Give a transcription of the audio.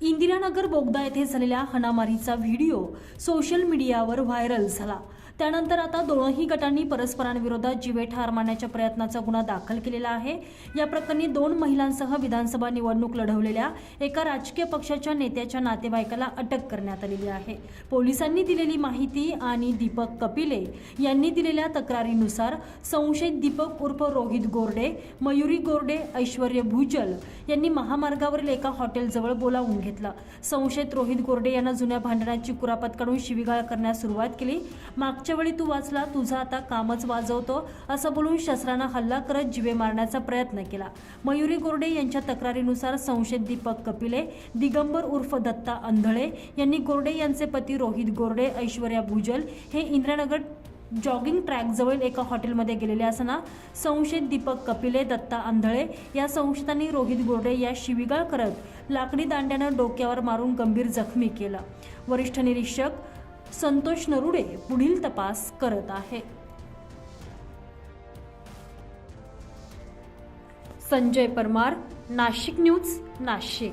इंदिरानगर बोगदा येथे झालेल्या हणामारीचा व्हिडिओ सोशल मीडियावर व्हायरल झाला. त्यानंतर आता दोनही गटांनी परस्परांविरोधात जीवे ठार मारण्याच्या प्रयत्नाचा गुन्हा दाखल केलेला आहे. या प्रकरणी दोन महिलांसह विधानसभा निवडणूक लढवलेल्या एका राजकीय पक्षाच्या नेत्याच्या नातेवाईकाला अटक करण्यात आलेली आहे. पोलिसांनी दिलेली माहिती आणि दीपक कपिले यांनी दिलेल्या तक्रारीनुसार संशयित दीपक उर्फ रोहित गोरडे मयुरी गोरडे ऐश्वर्य भूजल यांनी महामार्गावरील एका हॉटेलजवळ बोलावून घेतलं. संशयित रोहित गोरडे यांना जुन्या भांडणाची कुरापत काढून शिवीगाळ करण्यास सुरुवात केली. मागच्या वेळी तू वाचला तुझा आता कामच वाजवतो असं बोलून शस्त्रानं हल्ला करत जिवे मारण्याचा प्रयत्न केला. मयुरी गोरडे यांच्या तक्रारीनुसार संशयित दीपक कपिले दिगंबर उर्फ दत्ता अंधळे यांनी गोरडे यांचे पती रोहित गोरडे ऐश्वर्या भूजल हे इंद्रानगर जॉगिंग ट्रॅकजवळ एका हॉटेलमध्ये गेलेले असताना संशयित दीपक कपिले दत्ता आंधळे या संशयितांनी रोहित गोरडे या शिवीगाळ करत लाकडी दांड्यानं डोक्यावर मारून गंभीर जखमी केलं. वरिष्ठ निरीक्षक संतोष नरुडे पुढील तपास करत आहे. संजय परमार नाशिक न्यूज नाशिक.